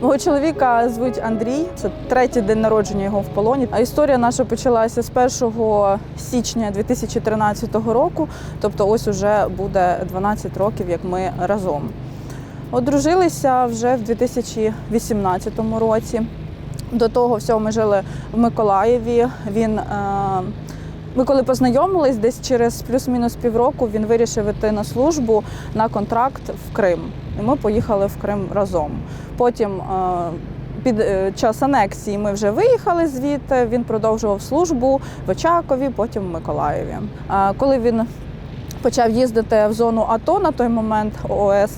Мого чоловіка звуть Андрій. Це третій день народження його в полоні. А історія наша почалася з 1 січня 2013 року. Тобто, ось уже буде 12 років, як ми разом. Одружилися вже в 2018 році. До того всього ми жили в Миколаєві. Він, е, ми коли познайомились, десь через плюс-мінус півроку він вирішив іти на службу на контракт в Крим. І ми поїхали в Крим разом. Потім е, під е, час анексії ми вже виїхали звідти. Він продовжував службу в Очакові, потім в Миколаєві. А коли він почав їздити в зону АТО на той момент ООС,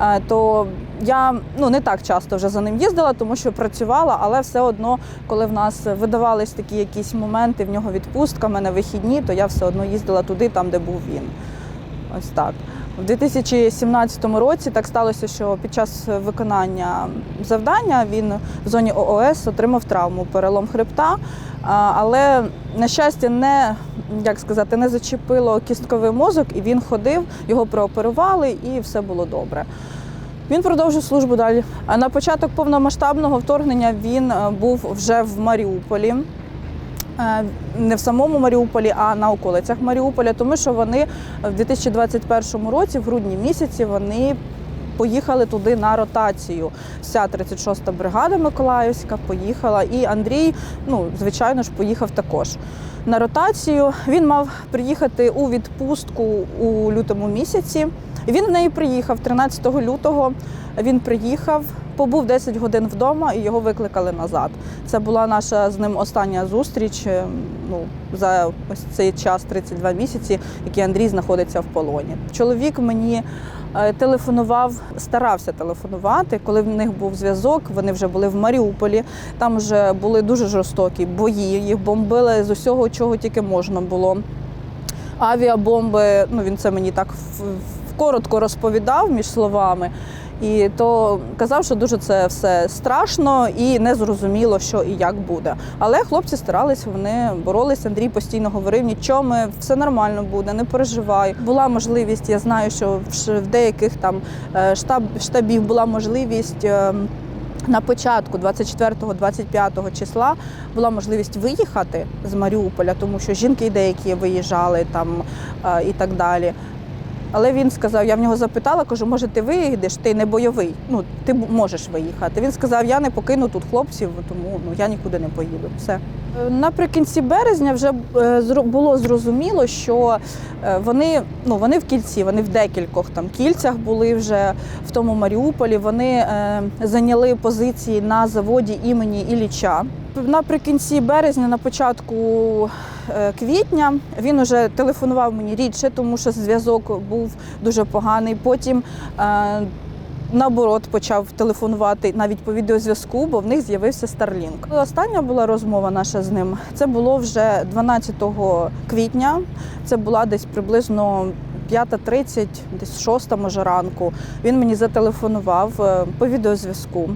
е, то я ну не так часто вже за ним їздила, тому що працювала, але все одно, коли в нас видавались такі якісь моменти, в нього відпустка, мене вихідні, то я все одно їздила туди, там де був він. Ось так. У 2017 році так сталося, що під час виконання завдання він в зоні ООС отримав травму, перелом хребта, але на щастя не як сказати, не зачепило кістковий мозок, і він ходив, його прооперували, і все було добре. Він продовжив службу далі. А на початок повномасштабного вторгнення він е, був вже в Маріуполі. Е, Не в самому Маріуполі, а на околицях Маріуполя, тому що вони в 2021 році, в грудні місяці, вони поїхали туди на ротацію. Вся 36-та бригада Миколаївська поїхала, і Андрій, ну звичайно ж, поїхав також. На ротацію він мав приїхати у відпустку у лютому місяці. Він в неї приїхав 13 лютого. Він приїхав, побув 10 годин вдома і його викликали назад. Це була наша з ним остання зустріч. е, Ну за ось цей час, 32 місяці, який Андрій знаходиться в полоні. Чоловік мені е, телефонував, старався телефонувати, коли в них був зв'язок. Вони вже були в Маріуполі. Там вже були дуже жорстокі бої. Їх бомбили з усього, чого тільки можна було. Авіабомби, ну він це мені так коротко розповідав між словами. І то казав, що дуже це все страшно і незрозуміло, що і як буде. Але хлопці старались, вони боролися. Андрій постійно говорив: нічого, ми все нормально буде, не переживай. Була можливість, я знаю, що в деяких там е, штаб штабів була можливість. е, На початку 24-25 числа була можливість виїхати з Маріуполя, тому що жінки деякі виїжджали там е, і так далі. Але він сказав, я в нього запитала, кажу, може, ти виїдеш, ти не бойовий, ну ти можеш виїхати. Він сказав, я не покину тут хлопців, тому ну я нікуди не поїду. Все. Е, Наприкінці березня вже е, було зрозуміло, що е, вони, ну, вони в кільці, вони в декількох там кільцях були вже в тому Маріуполі. Вони е, зайняли позиції на заводі імені Ілліча. Наприкінці березня, на початку квітня, він уже телефонував мені рідше, тому що зв'язок був дуже поганий. Потім е, наоборот почав телефонувати навіть по відеозв'язку, бо в них з'явився Starlink. Остання була розмова наша з ним. Це було вже 12 квітня. Це була десь приблизно 5.30, десь 6 може ранку. Він мені зателефонував е, по відеозв'язку.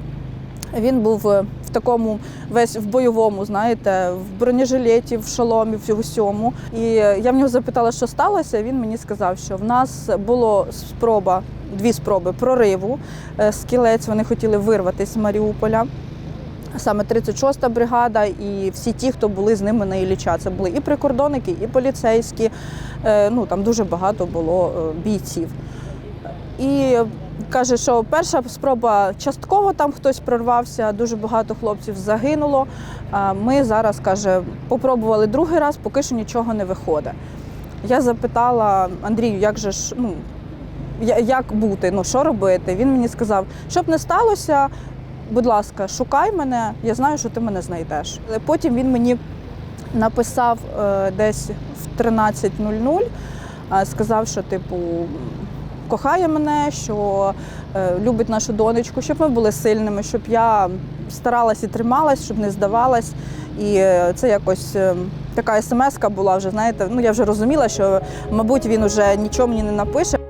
Він був е, в такому весь в бойовому, знаєте, в бронежилеті, в шоломі, в усьому. І е, я в нього запитала, що сталося. Він мені сказав, що в нас було спроба, дві спроби прориву е, з кілець. Вони хотіли вирватися з Маріуполя. Саме 36-та бригада і всі ті, хто були з ними на Ілліча. Це були і прикордонники, і поліцейські. Ну там дуже багато було бійців. І каже, що перша спроба частково там хтось прорвався, дуже багато хлопців загинуло. Ми зараз каже, попробували другий раз, поки що нічого не виходить. Я запитала Андрію, як же ж ну як бути, ну що робити? Він мені сказав, щоб не сталося, будь ласка, шукай мене, я знаю, що ти мене знайдеш. Потім він мені написав е, десь в 13.00, е, сказав, що типу кохає мене, що е, любить нашу донечку, щоб ми були сильними, щоб я старалась і трималась, щоб не здавалась. І е, це якось е, така смс-ка була вже, знаєте, ну я вже розуміла, що, мабуть, він вже нічого мені не напише.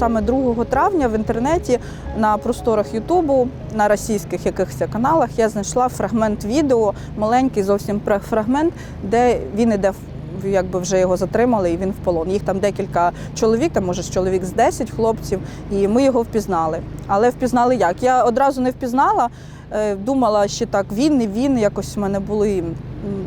Саме 2 травня в інтернеті на просторах Ютубу, на російських якихось каналах я знайшла фрагмент відео, маленький зовсім фрагмент, де він іде якби вже його затримали, і він в полон. Їх там декілька чоловік, там може чоловік з 10 хлопців, і ми його впізнали. Але впізнали як? Я одразу не впізнала. Е, Думала, що так він, не він. Якось в мене були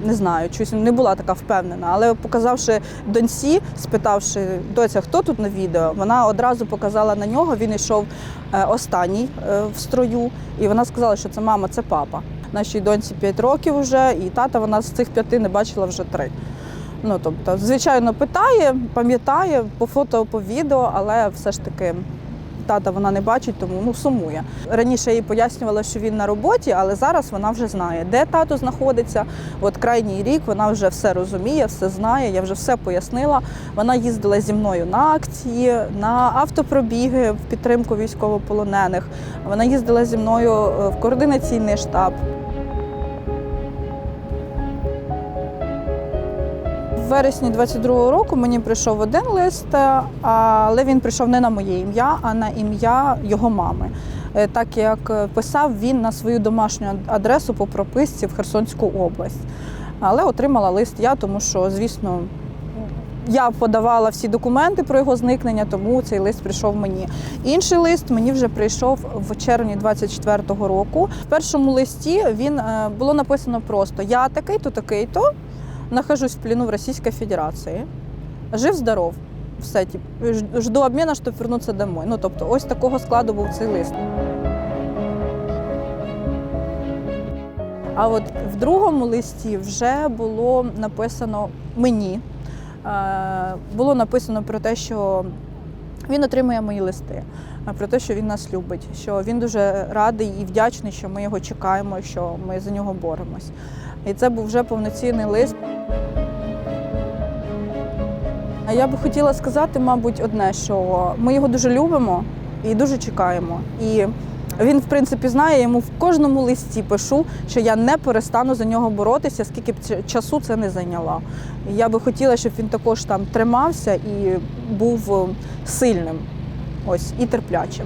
не знаю, щось не була така впевнена. Але показавши доньці, спитавши доця, хто тут на відео, вона одразу показала на нього. Він йшов е, останній е, в строю, і вона сказала, що це мама, це папа. Нашій доньці 5 років вже, і тата вона з цих п'яти не бачила вже три. Ну тобто, звичайно, питає, пам'ятає по фото, по відео, але все ж таки. Тата вона не бачить, тому ну сумує. Раніше їй пояснювала, що він на роботі, але зараз вона вже знає, де тато знаходиться. От крайній рік вона вже все розуміє, все знає. Я вже все пояснила. Вона їздила зі мною на акції, на автопробіги в підтримку військовополонених. Вона їздила зі мною е, в координаційний штаб. В вересні 22-го року мені прийшов один лист, е, але він прийшов не на моє ім'я, а на ім'я його мами. Е, Так як писав він на свою домашню адресу по прописці в Херсонську область. Але отримала лист я, тому що, звісно, я подавала всі документи про його зникнення, тому цей лист прийшов мені. Інший лист мені вже прийшов в червні 24-го року. В першому листі він е, було написано просто Я такий-то, такий-то нахожусь в плену в Российской Федерации. Жив-здоров. Все, тип, жду обміну, щоб вернутися домой. Ну, тобто, ось такого складу був цей лист. А от в другому листі вже було написано мені. Е, Було написано про те, що він отримує мої листи, а про те, що він нас любить, що він дуже радий і вдячний, що ми його чекаємо, що ми за нього боремось. І це був вже повноцінний лист. Я би хотіла сказати, мабуть, одне, що ми його дуже любимо і дуже чекаємо. І він, в принципі, знає, йому в кожному листі пишу, що я не перестану за нього боротися, скільки б часу це не зайняло. Я би хотіла, щоб він також там тримався і був е, сильним ось, і терплячим.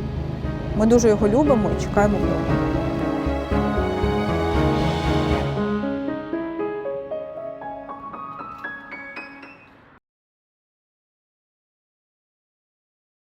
Ми дуже його любимо і чекаємо в нього.